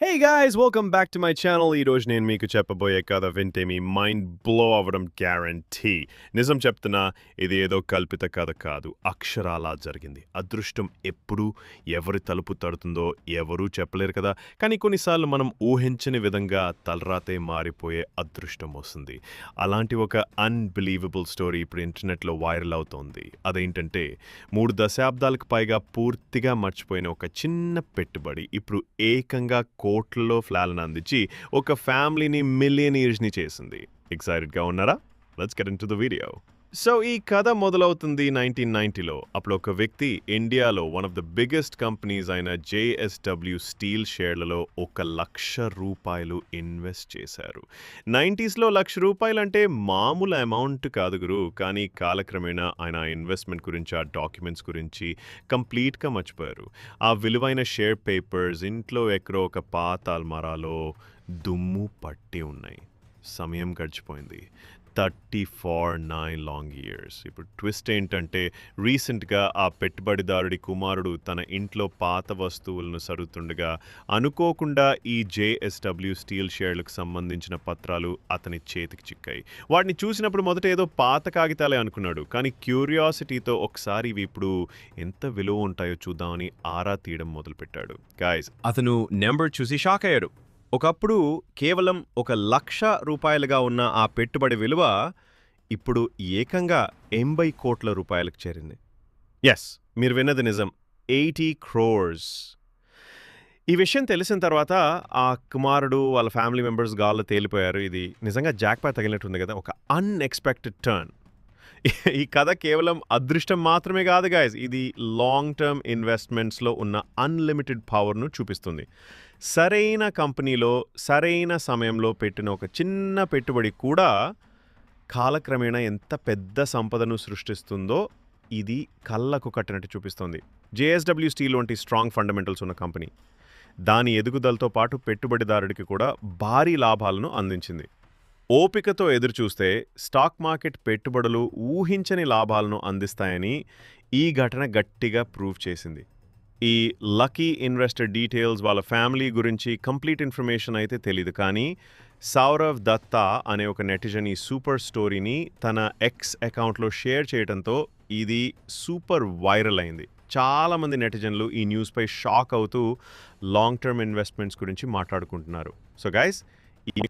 Hey guys welcome back to my channel ఈ రోజు నేను మీకు చెప్పబోయే కథ వింటే మీ మైండ్ బ్లో అవ్వడం గ్యారంటీ నిజం చెప్తున్నా ఇది ఏదో కల్పిత కథ కాదు అక్షరాలా జరిగింది అదృష్టం ఎప్పుడు ఎవరి తలుపు తడుతుందో ఎవరూ చెప్పలేరు కదా కానీ కొన్నిసార్లు మనం ఊహించని విధంగా తలరాతే మారిపోయే అదృష్టం వస్తుంది అలాంటి ఒక అన్బిలీవబుల్ స్టోరీ ఇప్పుడు ఇంటర్నెట్లో వైరల్ అవుతోంది అదేంటంటే మూడు దశాబ్దాలకు పైగా పూర్తిగా మర్చిపోయిన ఒక చిన్న పెట్టుబడి ఇప్పుడు ఏకంగా కోట్లలో ఫ్లాలను అందించి ఒక ఫ్యామిలీని మిలియనీర్స్ని చేసింది. ఎక్సైటెడ్గా ఉన్నారా? Let's get into the video so ఈ కథ మొదలవుతుంది నైన్టీన్ నైన్టీలో. అప్పుడు ఒక వ్యక్తి ఇండియాలో one of the biggest companies అయిన జేఎస్డబ్ల్యూ స్టీల్ షేర్లలో ఒక లక్ష రూపాయలు ఇన్వెస్ట్ చేశారు. నైంటీస్లో లక్ష రూపాయలు అంటే మామూలు అమౌంట్ కాదు గురు కానీ కాలక్రమేణా ఆయన ఇన్వెస్ట్మెంట్ గురించి ఆ డాక్యుమెంట్స్ గురించి కంప్లీట్గా మర్చిపోయారు. ఆ విలువైన షేర్ పేపర్స్ ఇంట్లో ఎక్కడో ఒక పాత అల్మారాలో దుమ్ము పట్టి ఉన్నాయి. సమయం గడిచిపోయింది. Thirty four nine long years ఇప్పుడు ట్విస్ట్ ఏంటంటే రీసెంట్గా ఆ పెట్టుబడిదారుడి కుమారుడు తన ఇంట్లో పాత వస్తువులను సరుతుండగా అనుకోకుండా ఈ జేఎస్డబ్ల్యూ స్టీల్ షేర్లకు సంబంధించిన పత్రాలు అతని చేతికి చిక్కాయి. వాటిని చూసినప్పుడు మొదట ఏదో పాత కాగితాలే అనుకున్నాడు. కానీ క్యూరియాసిటీతో ఒకసారి ఇవి ఇప్పుడు ఎంత విలువ ఉంటాయో చూద్దామని ఆరా తీయడం మొదలుపెట్టాడు. గాయస్ అతను నెంబర్ చూసి షాక్ అయ్యాడు. ఒకప్పుడు కేవలం ఒక లక్ష రూపాయలుగా ఉన్న ఆ పెట్టుబడి విలువ ఇప్పుడు ఏకంగా ఎనభై కోట్ల రూపాయలకు చేరింది. ఎస్ మీరు విన్నది నిజం. ఎయిటీ క్రోర్స్. ఈ విషయం తెలిసిన తర్వాత ఆ కుమారుడు వాళ్ళ ఫ్యామిలీ మెంబర్స్ గాల్లో తేలిపోయారు. ఇది నిజంగా జాక్పా తగిలినట్టుంది కదా ఒక అన్ఎక్స్పెక్టెడ్ టర్న్. ఈ కథ కేవలం అదృష్టం మాత్రమే కాదు గాయస్ ఇది లాంగ్ టర్మ్ ఇన్వెస్ట్మెంట్స్లో ఉన్న అన్లిమిటెడ్ పవర్ను చూపిస్తుంది. సరైన కంపెనీలో సరైన సమయంలో పెట్టిన ఒక చిన్న పెట్టుబడి కూడా కాలక్రమేణా ఎంత పెద్ద సంపదను సృష్టిస్తుందో ఇది కళ్ళకు కట్టినట్టు చూపిస్తుంది. జేఎస్డబ్ల్యూ స్టీల్ వంటి స్ట్రాంగ్ ఫండమెంటల్స్ ఉన్న కంపెనీ. దాని ఎదుగుదలతో పాటు పెట్టుబడిదారుడికి కూడా భారీ లాభాలను అందించింది. ఓపికతో ఎదురుచూస్తే స్టాక్ మార్కెట్ పెట్టుబడులు ఊహించని లాభాలను అందిస్తాయని ఈ ఘటన గట్టిగా ప్రూవ్ చేసింది. ఈ లక్కీ ఇన్వెస్టర్ డీటెయిల్స్ వాళ్ళ ఫ్యామిలీ గురించి కంప్లీట్ ఇన్ఫర్మేషన్ అయితే తెలియదు కానీ సౌరవ్ దత్తా అనే ఒక నెటిజన్ ఈ సూపర్ స్టోరీని తన ఎక్స్ అకౌంట్లో షేర్ చేయడంతో ఇది సూపర్ వైరల్ అయింది. చాలామంది నెటిజన్లు ఈ న్యూస్పై షాక్ అవుతూ లాంగ్ టర్మ్ ఇన్వెస్ట్మెంట్స్ గురించి మాట్లాడుకుంటున్నారు. సో గైస్ ఈ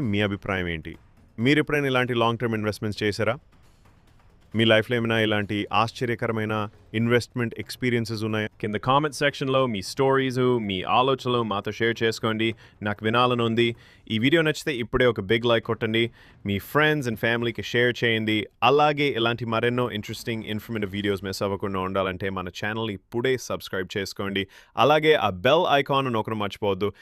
మీ అభిప్రాయం ఏంటి? మీరు ఎప్పుడైనా ఇలాంటి లాంగ్ టర్మ్ ఇన్వెస్ట్మెంట్స్ చేశారా? మీ లైఫ్లో ఏమైనా ఇలాంటి ఆశ్చర్యకరమైన ఇన్వెస్ట్మెంట్ ఎక్స్పీరియన్సెస్ ఉన్నాయా? కింద కామెంట్ సెక్షన్లో మీ స్టోరీస్ మీ ఆలోచనలు మాతో షేర్ చేసుకోండి. నాకు వినాలని ఉంది. ఈ వీడియో నచ్చితే ఇప్పుడే ఒక బిగ్ లైక్ కొట్టండి. మీ ఫ్రెండ్స్ అండ్ ఫ్యామిలీకి షేర్ చేయండి. అలాగే ఇలాంటి మరెన్నో ఇంట్రెస్టింగ్ ఇన్ఫర్మేటివ్ వీడియోస్ మిస్ అవ్వకుండా ఉండాలంటే మన ఛానల్ ఇప్పుడే సబ్స్క్రైబ్ చేసుకోండి. అలాగే ఆ బెల్ ఐకాన్ అని ఒకరు మర్చిపోవద్దు.